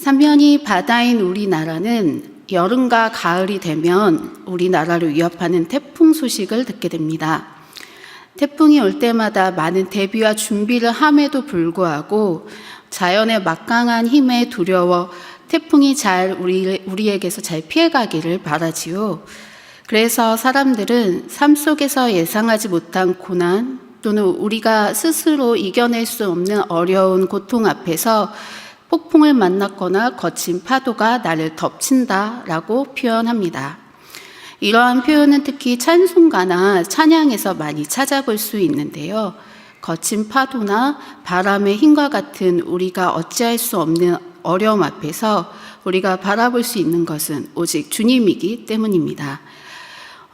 삼면이 바다인 우리나라는 여름과 가을이 되면 우리나라를 위협하는 태풍 소식을 듣게 됩니다. 태풍이 올 때마다 많은 대비와 준비를 함에도 불구하고 자연의 막강한 힘에 두려워 태풍이 잘 우리, 우리에게서 잘 피해가기를 바라지요. 그래서 사람들은 삶 속에서 예상하지 못한 고난 또는 우리가 스스로 이겨낼 수 없는 어려운 고통 앞에서 폭풍을 만났거나 거친 파도가 나를 덮친다라고 표현합니다. 이러한 표현은 특히 찬송가나 찬양에서 많이 찾아볼 수 있는데요. 거친 파도나 바람의 힘과 같은 우리가 어찌할 수 없는 어려움 앞에서 우리가 바라볼 수 있는 것은 오직 주님이기 때문입니다.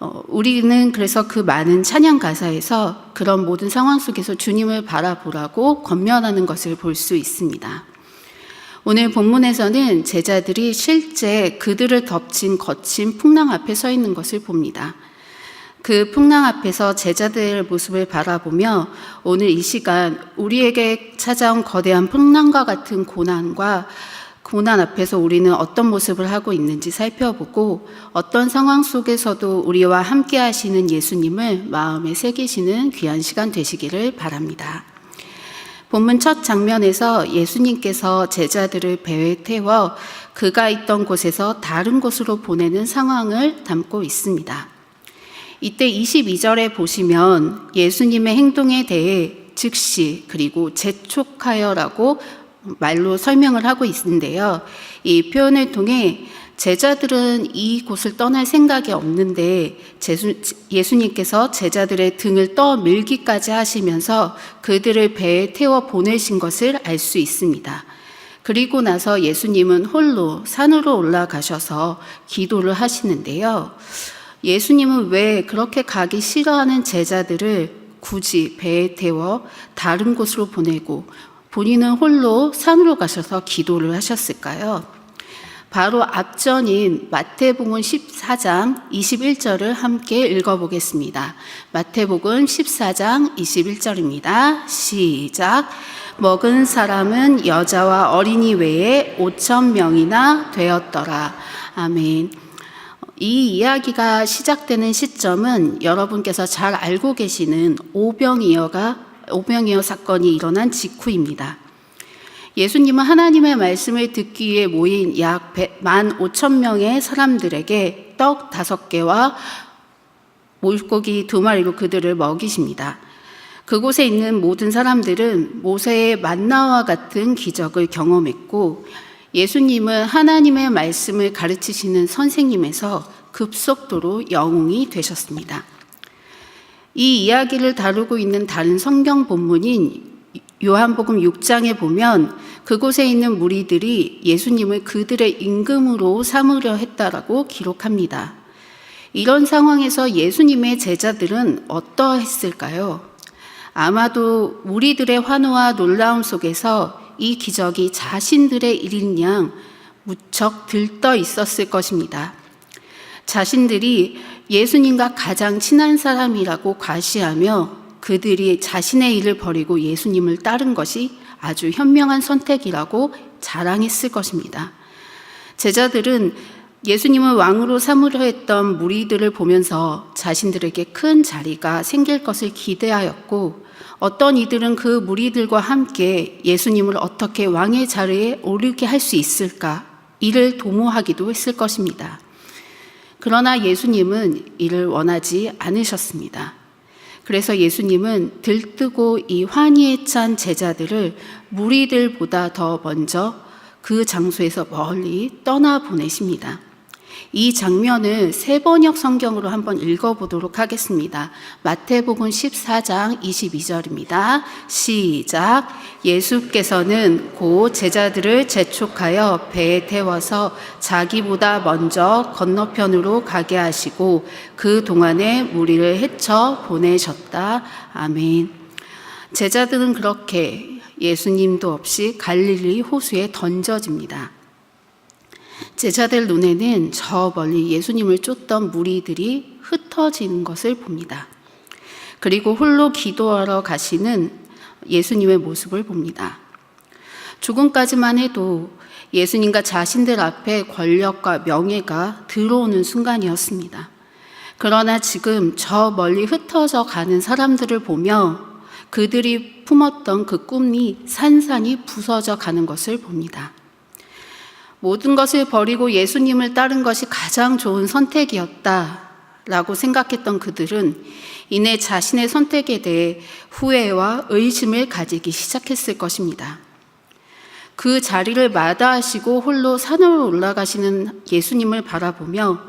어, 우리는 그래서 그 많은 찬양 가사에서 그런 모든 상황 속에서 주님을 바라보라고 권면하는 것을 볼 수 있습니다. 오늘 본문에서는 제자들이 실제 그들을 덮친 거친 풍랑 앞에 서 있는 것을 봅니다. 그 풍랑 앞에서 제자들의 모습을 바라보며 오늘 이 시간 우리에게 찾아온 거대한 풍랑과 같은 고난과 고난 앞에서 우리는 어떤 모습을 하고 있는지 살펴보고 어떤 상황 속에서도 우리와 함께 하시는 예수님을 마음에 새기시는 귀한 시간 되시기를 바랍니다. 본문 첫 장면에서 예수님께서 제자들을 배에 태워 그가 있던 곳에서 다른 곳으로 보내는 상황을 담고 있습니다. 이때 22절에 보시면 예수님의 행동에 대해 즉시 그리고 재촉하여라고 말로 설명을 하고 있는데요. 이 표현을 통해 제자들은 이 곳을 떠날 생각이 없는데 예수님께서 제자들의 등을 떠밀기까지 하시면서 그들을 배에 태워 보내신 것을 알 수 있습니다. 그리고 나서 예수님은 홀로 산으로 올라가셔서 기도를 하시는데요. 예수님은 왜 그렇게 가기 싫어하는 제자들을 굳이 배에 태워 다른 곳으로 보내고 본인은 홀로 산으로 가셔서 기도를 하셨을까요? 바로 앞전인 마태복음 14장 21절을 함께 읽어보겠습니다. 마태복음 14장 21절입니다. 시작. 먹은 사람은 여자와 어린이 외에 5천 명이나 되었더라. 아멘. 이 이야기가 시작되는 시점은 여러분께서 잘 알고 계시는 오병이어가 오병이어 사건이 일어난 직후입니다. 예수님은 하나님의 말씀을 듣기 위해 모인 약 1만 5천 명의 사람들에게 떡 다섯 개와 물고기 두 마리로 그들을 먹이십니다. 그곳에 있는 모든 사람들은 모세의 만나와 같은 기적을 경험했고 예수님은 하나님의 말씀을 가르치시는 선생님에서 급속도로 영웅이 되셨습니다. 이 이야기를 다루고 있는 다른 성경 본문인 요한복음 6장에 보면 그곳에 있는 무리들이 예수님을 그들의 임금으로 삼으려 했다라고 기록합니다. 이런 상황에서 예수님의 제자들은 어떠했을까요? 아마도 무리들의 환호와 놀라움 속에서 이 기적이 자신들의 일인 양 무척 들떠 있었을 것입니다. 자신들이 예수님과 가장 친한 사람이라고 과시하며 그들이 자신의 일을 버리고 예수님을 따른 것이 아주 현명한 선택이라고 자랑했을 것입니다. 제자들은 예수님을 왕으로 삼으려 했던 무리들을 보면서 자신들에게 큰 자리가 생길 것을 기대하였고 어떤 이들은 그 무리들과 함께 예수님을 어떻게 왕의 자리에 오르게 할 수 있을까 이를 도모하기도 했을 것입니다. 그러나 예수님은 이를 원하지 않으셨습니다. 그래서 예수님은 들뜨고 이 환희에 찬 제자들을 무리들보다 더 먼저 그 장소에서 멀리 떠나 보내십니다. 이 장면을 세 번역 성경으로 한번 읽어보도록 하겠습니다. 마태복음 14장 22절입니다. 시작. 예수께서는 고 제자들을 재촉하여 배에 태워서 자기보다 먼저 건너편으로 가게 하시고 그 동안에 무리를 헤쳐 보내셨다. 아멘. 제자들은 그렇게 예수님도 없이 갈릴리 호수에 던져집니다. 제자들 눈에는 저 멀리 예수님을 쫓던 무리들이 흩어지는 것을 봅니다. 그리고 홀로 기도하러 가시는 예수님의 모습을 봅니다. 조금까지만 해도 예수님과 자신들 앞에 권력과 명예가 들어오는 순간이었습니다. 그러나 지금 저 멀리 흩어져 가는 사람들을 보며 그들이 품었던 그 꿈이 산산이 부서져 가는 것을 봅니다. 모든 것을 버리고 예수님을 따른 것이 가장 좋은 선택이었다 라고 생각했던 그들은 이내 자신의 선택에 대해 후회와 의심을 가지기 시작했을 것입니다. 그 자리를 마다하시고 홀로 산으로 올라가시는 예수님을 바라보며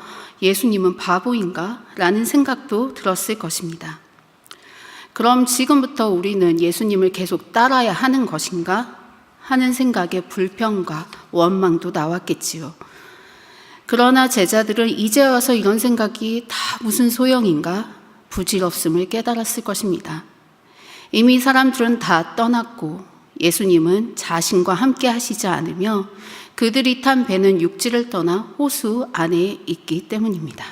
예수님은 바보인가? 라는 생각도 들었을 것입니다. 그럼 지금부터 우리는 예수님을 계속 따라야 하는 것인가? 하는 생각에 불평과 원망도 나왔겠지요. 그러나 제자들은 이제 와서 이런 생각이 다 무슨 소용인가? 부질없음을 깨달았을 것입니다. 이미 사람들은 다 떠났고 예수님은 자신과 함께 하시지 않으며 그들이 탄 배는 육지를 떠나 호수 안에 있기 때문입니다.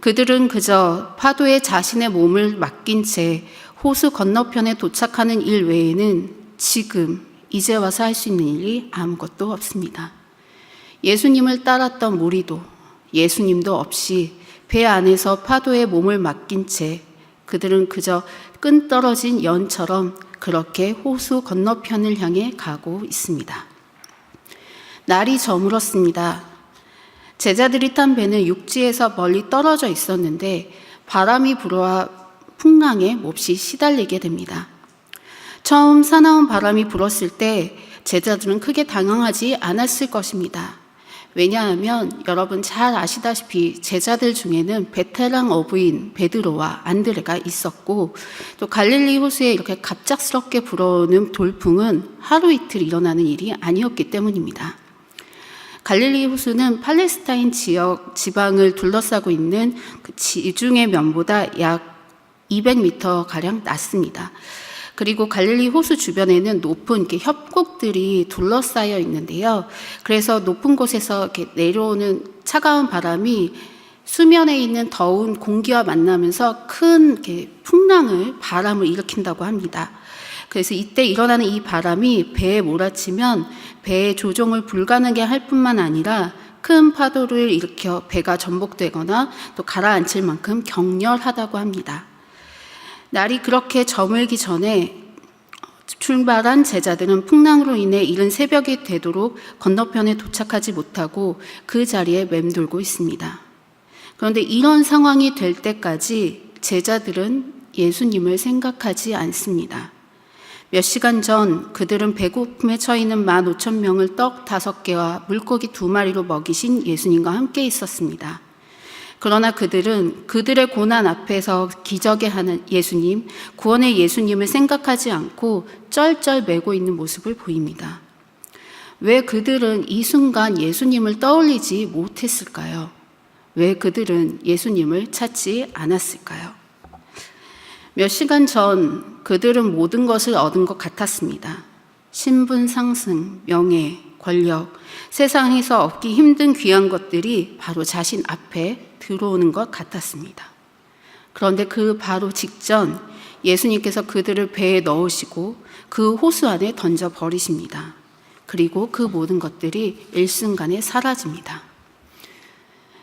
그들은 그저 파도에 자신의 몸을 맡긴 채 호수 건너편에 도착하는 일 외에는 지금 이제 와서 할 수 있는 일이 아무것도 없습니다. 예수님을 따랐던 무리도 예수님도 없이 배 안에서 파도에 몸을 맡긴 채 그들은 그저 끈 떨어진 연처럼 그렇게 호수 건너편을 향해 가고 있습니다. 날이 저물었습니다. 제자들이 탄 배는 육지에서 멀리 떨어져 있었는데 바람이 불어와 풍랑에 몹시 시달리게 됩니다. 처음 사나운 바람이 불었을 때 제자들은 크게 당황하지 않았을 것입니다. 왜냐하면 여러분 잘 아시다시피 제자들 중에는 베테랑 어부인 베드로와 안드레가 있었고 또 갈릴리 호수에 이렇게 갑작스럽게 불어오는 돌풍은 하루 이틀 일어나는 일이 아니었기 때문입니다. 갈릴리 호수는 팔레스타인 지역 지방을 둘러싸고 있는 그 지중해 면보다 약 200m 가량 낮습니다. 그리고 갈릴리 호수 주변에는 높은 이렇게 협곡들이 둘러싸여 있는데요. 그래서 높은 곳에서 이렇게 내려오는 차가운 바람이 수면에 있는 더운 공기와 만나면서 큰 이렇게 풍랑을 바람을 일으킨다고 합니다. 그래서 이때 일어나는 이 바람이 배에 몰아치면 배의 조종을 불가능하게 할 뿐만 아니라 큰 파도를 일으켜 배가 전복되거나 또 가라앉힐 만큼 격렬하다고 합니다. 날이 그렇게 저물기 전에 출발한 제자들은 풍랑으로 인해 이른 새벽이 되도록 건너편에 도착하지 못하고 그 자리에 맴돌고 있습니다. 그런데 이런 상황이 될 때까지 제자들은 예수님을 생각하지 않습니다. 몇 시간 전 그들은 배고픔에 처있는 만 오천 명을 떡 다섯 개와 물고기 두 마리로 먹이신 예수님과 함께 있었습니다. 그러나 그들은 그들의 고난 앞에서 기적에 하는 예수님, 구원의 예수님을 생각하지 않고 쩔쩔 매고 있는 모습을 보입니다. 왜 그들은 이 순간 예수님을 떠올리지 못했을까요? 왜 그들은 예수님을 찾지 않았을까요? 몇 시간 전 그들은 모든 것을 얻은 것 같았습니다. 신분 상승, 명예, 권력, 세상에서 얻기 힘든 귀한 것들이 바로 자신 앞에 들어오는 것 같았습니다. 그런데 그 바로 직전 예수님께서 그들을 배에 넣으시고 그 호수 안에 던져 버리십니다. 그리고 그 모든 것들이 일순간에 사라집니다.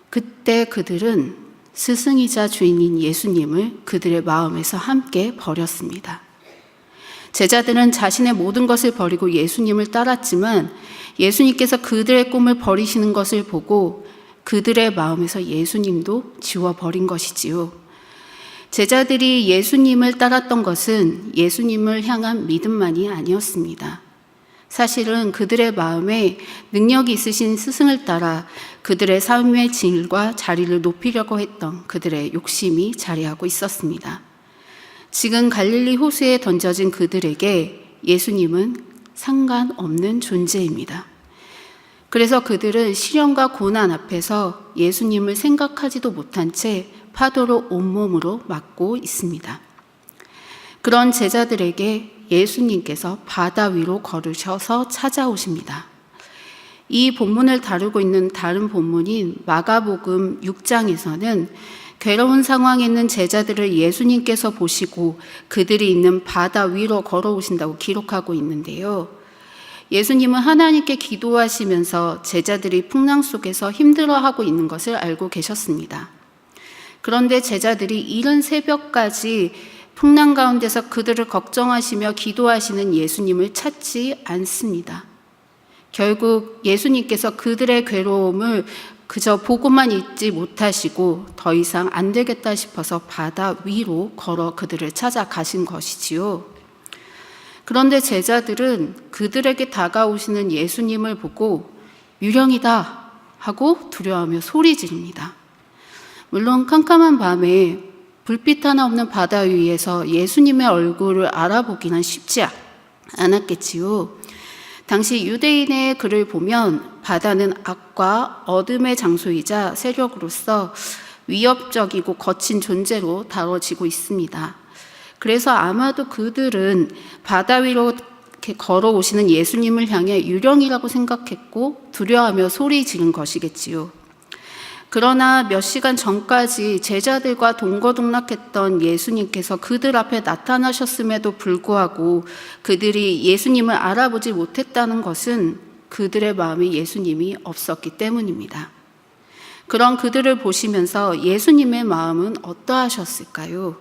그때 그들은 스승이자 주인인 예수님을 그들의 마음에서 함께 버렸습니다. 제자들은 자신의 모든 것을 버리고 예수님을 따랐지만 예수님께서 그들의 꿈을 버리시는 것을 보고 그들의 마음에서 예수님도 지워버린 것이지요. 제자들이 예수님을 따랐던 것은 예수님을 향한 믿음만이 아니었습니다. 사실은 그들의 마음에 능력이 있으신 스승을 따라 그들의 삶의 질과 자리를 높이려고 했던 그들의 욕심이 자리하고 있었습니다. 지금 갈릴리 호수에 던져진 그들에게 예수님은 상관없는 존재입니다. 그래서 그들은 시련과 고난 앞에서 예수님을 생각하지도 못한 채 파도로 온몸으로 맞고 있습니다. 그런 제자들에게 예수님께서 바다 위로 걸으셔서 찾아오십니다. 이 본문을 다루고 있는 다른 본문인 마가복음 6장에서는 괴로운 상황에 있는 제자들을 예수님께서 보시고 그들이 있는 바다 위로 걸어오신다고 기록하고 있는데요. 예수님은 하나님께 기도하시면서 제자들이 풍랑 속에서 힘들어하고 있는 것을 알고 계셨습니다. 그런데 제자들이 이른 새벽까지 풍랑 가운데서 그들을 걱정하시며 기도하시는 예수님을 찾지 않습니다. 결국 예수님께서 그들의 괴로움을 그저 보고만 있지 못하시고 더 이상 안 되겠다 싶어서 바다 위로 걸어 그들을 찾아가신 것이지요. 그런데 제자들은 그들에게 다가오시는 예수님을 보고 유령이다 하고 두려워하며 소리 지릅니다. 물론 캄캄한 밤에 불빛 하나 없는 바다 위에서 예수님의 얼굴을 알아보기는 쉽지 않았겠지요. 당시 유대인의 글을 보면 바다는 악과 어둠의 장소이자 세력으로서 위협적이고 거친 존재로 다뤄지고 있습니다. 그래서 아마도 그들은 바다 위로 걸어오시는 예수님을 향해 유령이라고 생각했고 두려워하며 소리 지른 것이겠지요. 그러나 몇 시간 전까지 제자들과 동거동락했던 예수님께서 그들 앞에 나타나셨음에도 불구하고 그들이 예수님을 알아보지 못했다는 것은 그들의 마음에 예수님이 없었기 때문입니다. 그런 그들을 보시면서 예수님의 마음은 어떠하셨을까요?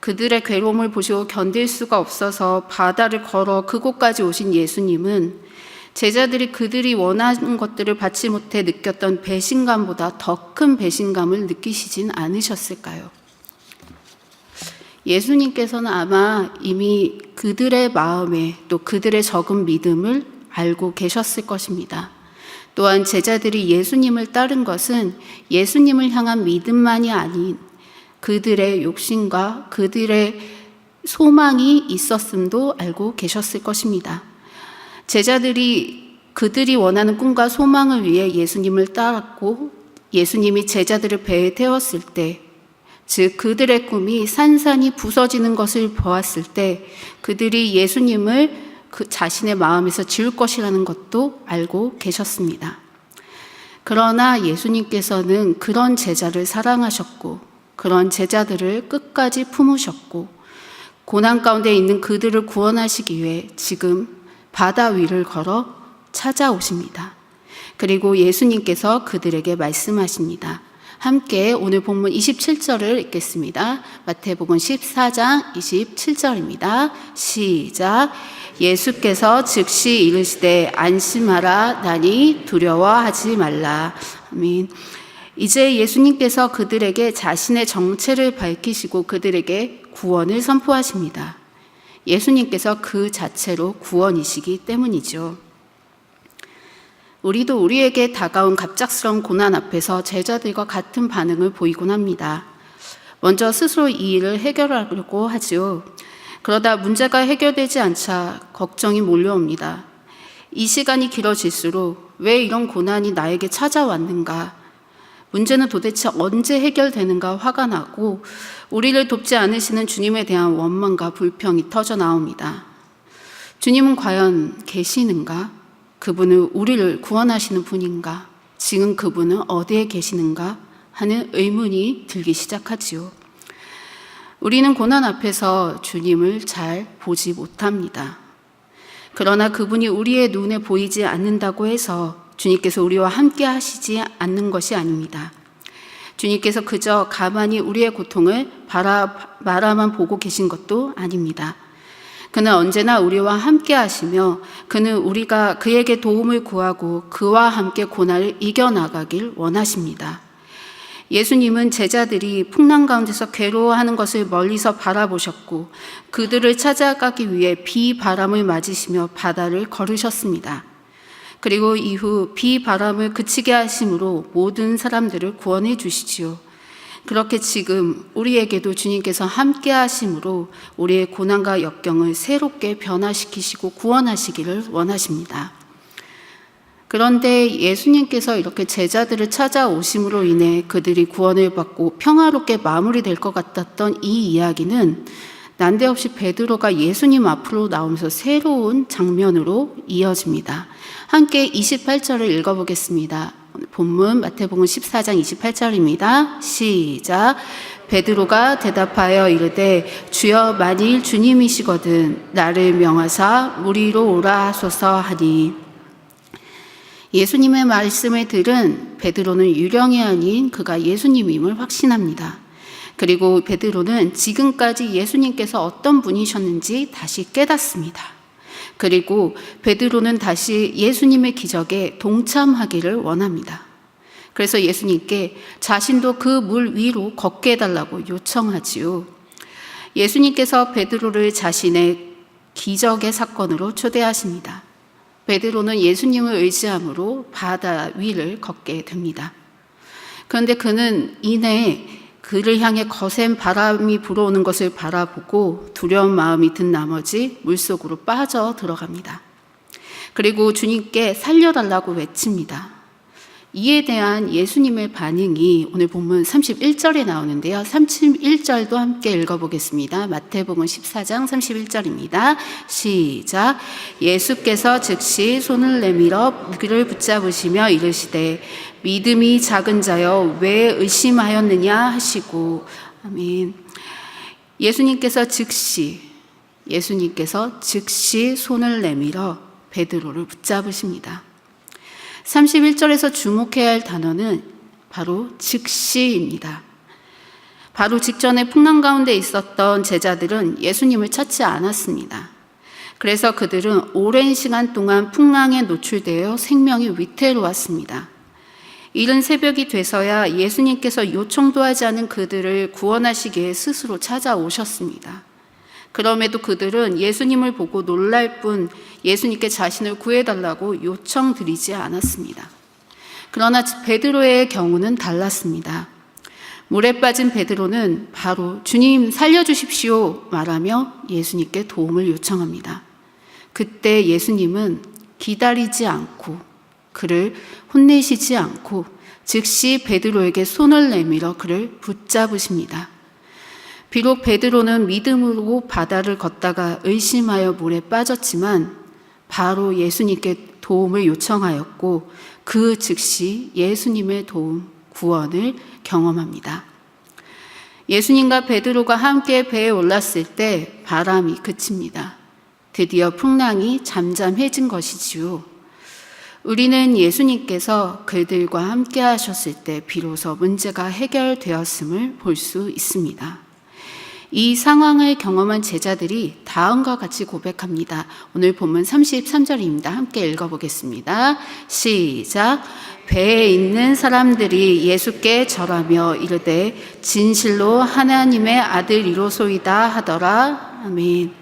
그들의 괴로움을 보시고 견딜 수가 없어서 바다를 걸어 그곳까지 오신 예수님은 제자들이 그들이 원하는 것들을 받지 못해 느꼈던 배신감보다 더 큰 배신감을 느끼시진 않으셨을까요? 예수님께서는 아마 이미 그들의 마음에 또 그들의 적은 믿음을 알고 계셨을 것입니다. 또한 제자들이 예수님을 따른 것은 예수님을 향한 믿음만이 아닌 그들의 욕심과 그들의 소망이 있었음도 알고 계셨을 것입니다. 제자들이 그들이 원하는 꿈과 소망을 위해 예수님을 따랐고 예수님이 제자들을 배에 태웠을 때, 즉 그들의 꿈이 산산이 부서지는 것을 보았을 때 그들이 예수님을 그 자신의 마음에서 지울 것이라는 것도 알고 계셨습니다. 그러나 예수님께서는 그런 제자를 사랑하셨고 그런 제자들을 끝까지 품으셨고 고난 가운데 있는 그들을 구원하시기 위해 지금 바다 위를 걸어 찾아오십니다. 그리고 예수님께서 그들에게 말씀하십니다. 함께 오늘 본문 27절을 읽겠습니다. 마태복음 14장 27절입니다. 시작. 예수께서 즉시 이르시되 안심하라 나니 두려워하지 말라. 아멘. 이제 예수님께서 그들에게 자신의 정체를 밝히시고 그들에게 구원을 선포하십니다. 예수님께서 그 자체로 구원이시기 때문이죠. 우리도 우리에게 다가온 갑작스러운 고난 앞에서 제자들과 같은 반응을 보이곤 합니다. 먼저 스스로 이 일을 해결하려고 하지요. 그러다 문제가 해결되지 않자 걱정이 몰려옵니다. 이 시간이 길어질수록 왜 이런 고난이 나에게 찾아왔는가? 문제는 도대체 언제 해결되는가 화가 나고 우리를 돕지 않으시는 주님에 대한 원망과 불평이 터져 나옵니다. 주님은 과연 계시는가? 그분은 우리를 구원하시는 분인가? 지금 그분은 어디에 계시는가? 하는 의문이 들기 시작하지요. 우리는 고난 앞에서 주님을 잘 보지 못합니다. 그러나 그분이 우리의 눈에 보이지 않는다고 해서 주님께서 우리와 함께 하시지 않는 것이 아닙니다. 주님께서 그저 가만히 우리의 고통을 바라, 바라만 보고 계신 것도 아닙니다. 그는 언제나 우리와 함께 하시며 그는 우리가 그에게 도움을 구하고 그와 함께 고난을 이겨나가길 원하십니다. 예수님은 제자들이 풍랑 가운데서 괴로워하는 것을 멀리서 바라보셨고 그들을 찾아가기 위해 비바람을 맞으시며 바다를 걸으셨습니다. 그리고 이후 비바람을 그치게 하심으로 모든 사람들을 구원해 주시지요. 그렇게 지금 우리에게도 주님께서 함께 하심으로 우리의 고난과 역경을 새롭게 변화시키시고 구원하시기를 원하십니다. 그런데 예수님께서 이렇게 제자들을 찾아오심으로 인해 그들이 구원을 받고 평화롭게 마무리될 것 같았던 이 이야기는 난데없이 베드로가 예수님 앞으로 나오면서 새로운 장면으로 이어집니다. 함께 28절을 읽어보겠습니다. 본문 마태복음 14장 28절입니다. 시작. 베드로가 대답하여 이르되 주여 만일 주님이시거든 나를 명하사 무리로 오라 하소서 하니 예수님의 말씀을 들은 베드로는 유령이 아닌 그가 예수님임을 확신합니다. 그리고 베드로는 지금까지 예수님께서 어떤 분이셨는지 다시 깨닫습니다. 그리고 베드로는 다시 예수님의 기적에 동참하기를 원합니다. 그래서 예수님께 자신도 그 물 위로 걷게 해달라고 요청하지요. 예수님께서 베드로를 자신의 기적의 사건으로 초대하십니다. 베드로는 예수님을 의지함으로 바다 위를 걷게 됩니다. 그런데 그는 이내 그를 향해 거센 바람이 불어오는 것을 바라보고 두려운 마음이 든 나머지 물속으로 빠져 들어갑니다. 그리고 주님께 살려달라고 외칩니다. 이에 대한 예수님의 반응이 오늘 본문 31절에 나오는데요. 31절도 함께 읽어보겠습니다. 마태복음 14장 31절입니다. 시작. 예수께서 즉시 손을 내밀어 그를 붙잡으시며 이르시되 믿음이 작은 자여 왜 의심하였느냐 하시고 아멘. 예수님께서 즉시 예수님께서 즉시 손을 내밀어 베드로를 붙잡으십니다. 31절에서 주목해야 할 단어는 바로 즉시입니다. 바로 직전에 풍랑 가운데 있었던 제자들은 예수님을 찾지 않았습니다. 그래서 그들은 오랜 시간 동안 풍랑에 노출되어 생명이 위태로웠습니다. 이른 새벽이 돼서야 예수님께서 요청도 하지 않은 그들을 구원하시기에 스스로 찾아오셨습니다. 그럼에도 그들은 예수님을 보고 놀랄 뿐 예수님께 자신을 구해달라고 요청드리지 않았습니다. 그러나 베드로의 경우는 달랐습니다. 물에 빠진 베드로는 바로 주님 살려주십시오 말하며 예수님께 도움을 요청합니다. 그때 예수님은 기다리지 않고 그를 혼내시지 않고 즉시 베드로에게 손을 내밀어 그를 붙잡으십니다. 비록 베드로는 믿음으로 바다를 걷다가 의심하여 물에 빠졌지만 바로 예수님께 도움을 요청하였고 그 즉시 예수님의 도움, 구원을 경험합니다. 예수님과 베드로가 함께 배에 올랐을 때 바람이 그칩니다. 드디어 풍랑이 잠잠해진 것이지요. 우리는 예수님께서 그들과 함께 하셨을 때 비로소 문제가 해결되었음을 볼 수 있습니다. 이 상황을 경험한 제자들이 다음과 같이 고백합니다. 오늘 본문 33절입니다. 함께 읽어보겠습니다. 시작. 배에 있는 사람들이 예수께 절하며 이르되 진실로 하나님의 아들이로소이다 하더라. 아멘.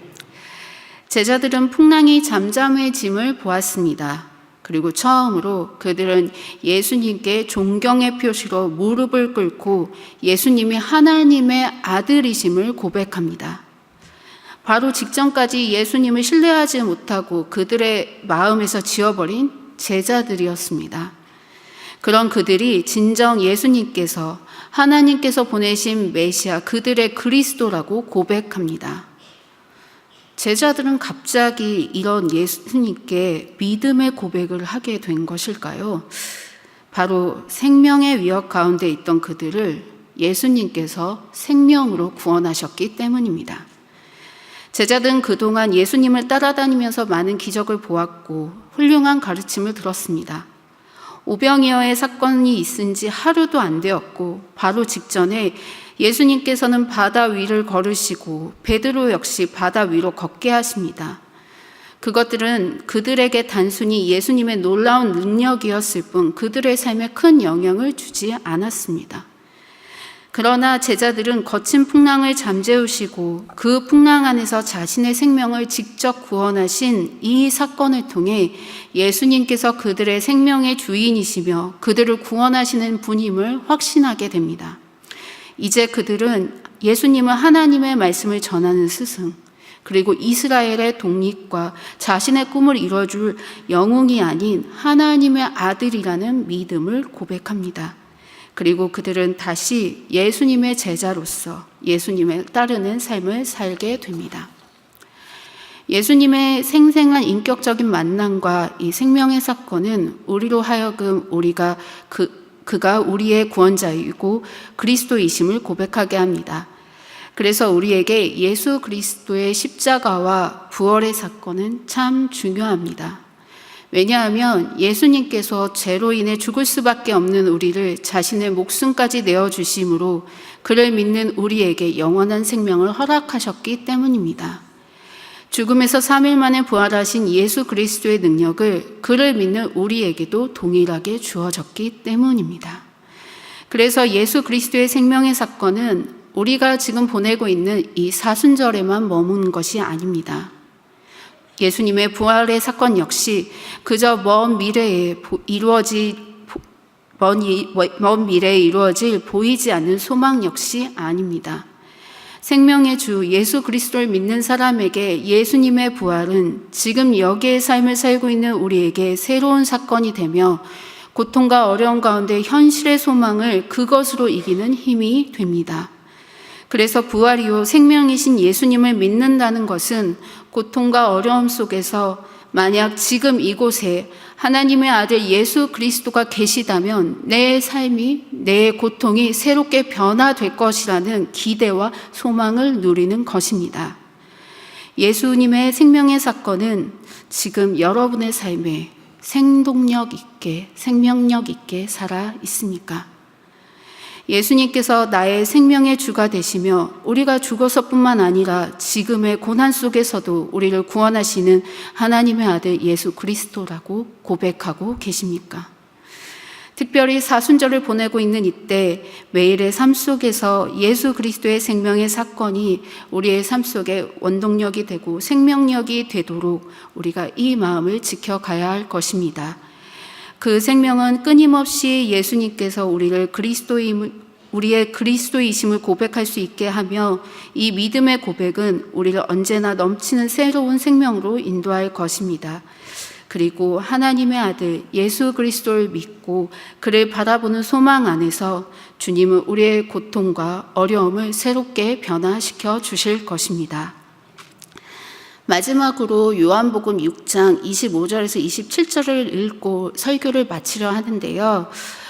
제자들은 풍랑이 잠잠해짐을 보았습니다. 그리고 처음으로 그들은 예수님께 존경의 표시로 무릎을 꿇고 예수님이 하나님의 아들이심을 고백합니다. 바로 직전까지 예수님을 신뢰하지 못하고 그들의 마음에서 지워버린 제자들이었습니다. 그런 그들이 진정 예수님께서 하나님께서 보내신 메시아 그들의 그리스도라고 고백합니다. 제자들은 갑자기 이런 예수님께 믿음의 고백을 하게 된 것일까요? 바로 생명의 위협 가운데 있던 그들을 예수님께서 생명으로 구원하셨기 때문입니다. 제자들은 그동안 예수님을 따라다니면서 많은 기적을 보았고 훌륭한 가르침을 들었습니다. 오병이어의 사건이 있은 지 하루도 안 되었고 바로 직전에 예수님께서는 바다 위를 걸으시고 베드로 역시 바다 위로 걷게 하십니다. 그것들은 그들에게 단순히 예수님의 놀라운 능력이었을 뿐 그들의 삶에 큰 영향을 주지 않았습니다. 그러나 제자들은 거친 풍랑을 잠재우시고 그 풍랑 안에서 자신의 생명을 직접 구원하신 이 사건을 통해 예수님께서 그들의 생명의 주인이시며 그들을 구원하시는 분임을 확신하게 됩니다. 이제 그들은 예수님은 하나님의 말씀을 전하는 스승, 그리고 이스라엘의 독립과 자신의 꿈을 이뤄줄 영웅이 아닌 하나님의 아들이라는 믿음을 고백합니다. 그리고 그들은 다시 예수님의 제자로서 예수님을 따르는 삶을 살게 됩니다. 예수님의 생생한 인격적인 만남과 이 생명의 사건은 우리로 하여금 우리가 그 그가 우리의 구원자이고 그리스도이심을 고백하게 합니다. 그래서 우리에게 예수 그리스도의 십자가와 부활의 사건은 참 중요합니다. 왜냐하면 예수님께서 죄로 인해 죽을 수밖에 없는 우리를 자신의 목숨까지 내어주심으로 그를 믿는 우리에게 영원한 생명을 허락하셨기 때문입니다. 죽음에서 3일 만에 부활하신 예수 그리스도의 능력을 그를 믿는 우리에게도 동일하게 주어졌기 때문입니다. 그래서 예수 그리스도의 생명의 사건은 우리가 지금 보내고 있는 이 사순절에만 머문 것이 아닙니다. 예수님의 부활의 사건 역시 그저 먼 미래에 이루어질 먼, 먼 미래에 이루어질 보이지 않는 소망 역시 아닙니다. 생명의 주 예수 그리스도를 믿는 사람에게 예수님의 부활은 지금 여기의 삶을 살고 있는 우리에게 새로운 사건이 되며 고통과 어려움 가운데 현실의 소망을 그것으로 이기는 힘이 됩니다. 그래서 부활 이후 생명이신 예수님을 믿는다는 것은 고통과 어려움 속에서 만약 지금 이곳에 하나님의 아들 예수 그리스도가 계시다면 내 삶이, 내 고통이 새롭게 변화될 것이라는 기대와 소망을 누리는 것입니다. 예수님의 생명의 사건은 지금 여러분의 삶에 생동력 있게, 생명력 있게 살아 있습니까? 예수님께서 나의 생명의 주가 되시며 우리가 죽어서뿐만 아니라 지금의 고난 속에서도 우리를 구원하시는 하나님의 아들 예수 그리스도라고 고백하고 계십니까? 특별히 사순절을 보내고 있는 이때 매일의 삶 속에서 예수 그리스도의 생명의 사건이 우리의 삶 속에 원동력이 되고 생명력이 되도록 우리가 이 마음을 지켜가야 할 것입니다. 그 생명은 끊임없이 예수님께서 우리를 그리스도임 우리의 그리스도이심을 고백할 수 있게 하며 이 믿음의 고백은 우리를 언제나 넘치는 새로운 생명으로 인도할 것입니다. 그리고 하나님의 아들 예수 그리스도를 믿고 그를 바라보는 소망 안에서 주님은 우리의 고통과 어려움을 새롭게 변화시켜 주실 것입니다. 마지막으로 요한복음 6장 25절에서 27절을 읽고 설교를 마치려 하는데요.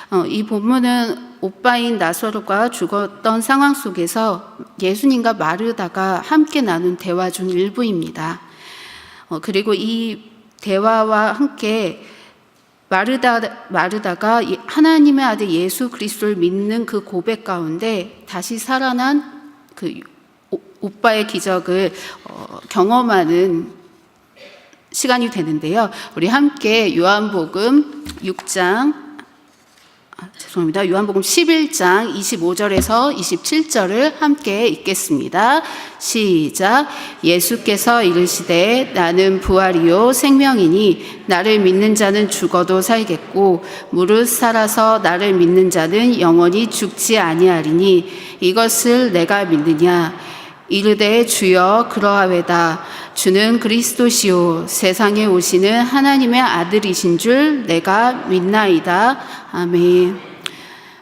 어, 이 본문은 오빠인 나서로가 죽었던 상황 속에서 예수님과 마르다가 함께 나눈 대화 중 일부입니다. 어, 그리고 이 대화와 함께 마르다, 마르다가 하나님의 아들 예수 그리스도를 믿는 그 고백 가운데 다시 살아난 그 오빠의 기적을 어, 경험하는 시간이 되는데요. 우리 함께 요한복음 6장 아, 죄송합니다. 요한복음 11장 25절에서 27절을 함께 읽겠습니다. 시작. 예수께서 이르시되 나는 부활이요 생명이니 나를 믿는 자는 죽어도 살겠고 무릇 살아서 나를 믿는 자는 영원히 죽지 아니하리니 이것을 내가 믿느냐 이르되 주여 그러하외다 주는 그리스도시요 세상에 오시는 하나님의 아들이신 줄 내가 믿나이다 아멘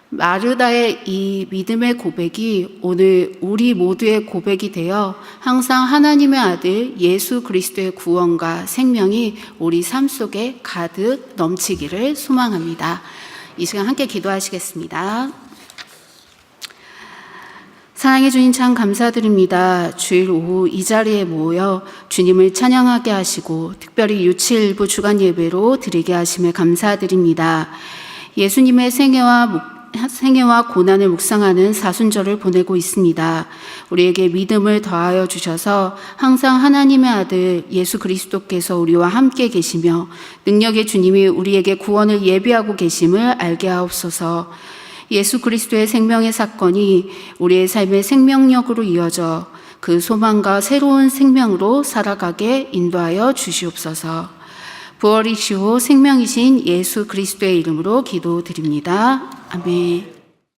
마르다의 이 믿음의 고백이 오늘 우리 모두의 고백이 되어 항상 하나님의 아들 예수 그리스도의 구원과 생명이 우리 삶 속에 가득 넘치기를 소망합니다. 이 시간 함께 기도하시겠습니다. 사랑해 주님 참 감사드립니다. 주일 오후 이 자리에 모여 주님을 찬양하게 하시고 특별히 유치일부 주간 예배로 드리게 하심에 감사드립니다. 예수님의 생애와 생애와 고난을 묵상하는 사순절을 보내고 있습니다. 우리에게 믿음을 더하여 주셔서 항상 하나님의 아들 예수 그리스도께서 우리와 함께 계시며 능력의 주님이 우리에게 구원을 예비하고 계심을 알게 하옵소서. 예수 그리스도의 생명의 사건이 우리의 삶의 생명력으로 이어져 그 소망과 새로운 생명으로 살아가게 인도하여 주시옵소서. 부활이시오 생명이신 예수 그리스도의 이름으로 기도드립니다. 아멘.